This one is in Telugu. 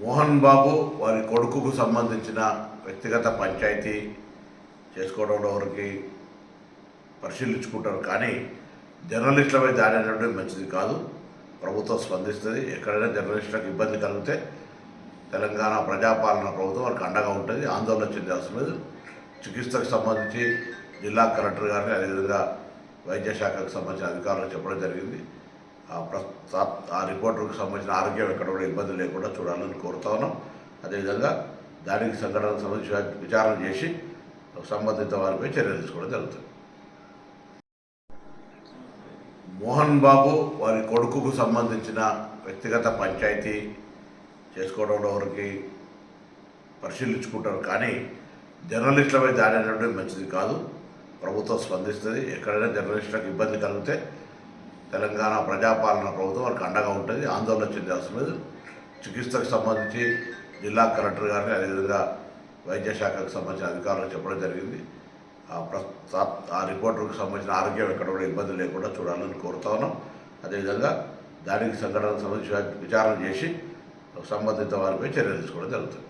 మోహన్ బాబు వారి కొడుకుకు సంబంధించిన వ్యక్తిగత పంచాయతీ చేసుకోవడంలో వరకు పరిశీలించుకుంటారు. కానీ జర్నలిస్టులపై దాడి అనేది మంచిది కాదు. ప్రభుత్వం స్పందిస్తుంది. ఎక్కడైనా జర్నలిస్టులకు ఇబ్బంది కలిగితే తెలంగాణ ప్రజాపాలన ప్రభుత్వం వారికి అండగా ఉంటుంది. ఆందోళన చెందాల్సిన అవసరం లేదు చికిత్సకు సంబంధించి జిల్లా కలెక్టర్ గారిని అదేవిధంగా వైద్య శాఖకు సంబంధించిన అధికారులకు చెప్పడం జరిగింది. ఆ ఆ రిపోర్టర్కు సంబంధించిన ఆరోగ్యం ఎక్కడ కూడా ఇబ్బంది లేకుండా చూడాలని కోరుతా ఉన్నాం. అదేవిధంగా దానికి సంఘటనకు సంబంధించి విచారణ చేసి సంబంధిత వారిపై చర్యలు తీసుకోవడం జరుగుతుంది. మోహన్ బాబు వారి కొడుకుకు సంబంధించిన వ్యక్తిగత పంచాయతీ చేసుకోవడంలో వరకు పరిశీలించుకుంటారు. కానీ జర్నలిస్టులపై దాడి అనేది మంచిది కాదు. ప్రభుత్వం స్పందిస్తుంది. ఎక్కడైనా జర్నలిస్టులకు ఇబ్బంది కలిగితే తెలంగాణ ప్రజాపాలన ప్రభుత్వం వారికి అండగా ఉంటుంది. ఆందోళన చెందే అవసరం లేదు చికిత్సకు సంబంధించి జిల్లా కలెక్టర్ గారిని అదేవిధంగా వైద్య శాఖకు సంబంధించిన అధికారులకు చెప్పడం జరిగింది. ఆ ఆ రిపోర్టర్కు సంబంధించిన ఆరోగ్యం ఎక్కడ కూడా ఇబ్బంది లేకుండా చూడాలని కోరుతా ఉన్నాం. అదేవిధంగా దానికి సంఘటనకు సంబంధించి విచారణ చేసి సంబంధిత వారిపై చర్యలు తీసుకోవడం జరుగుతుంది.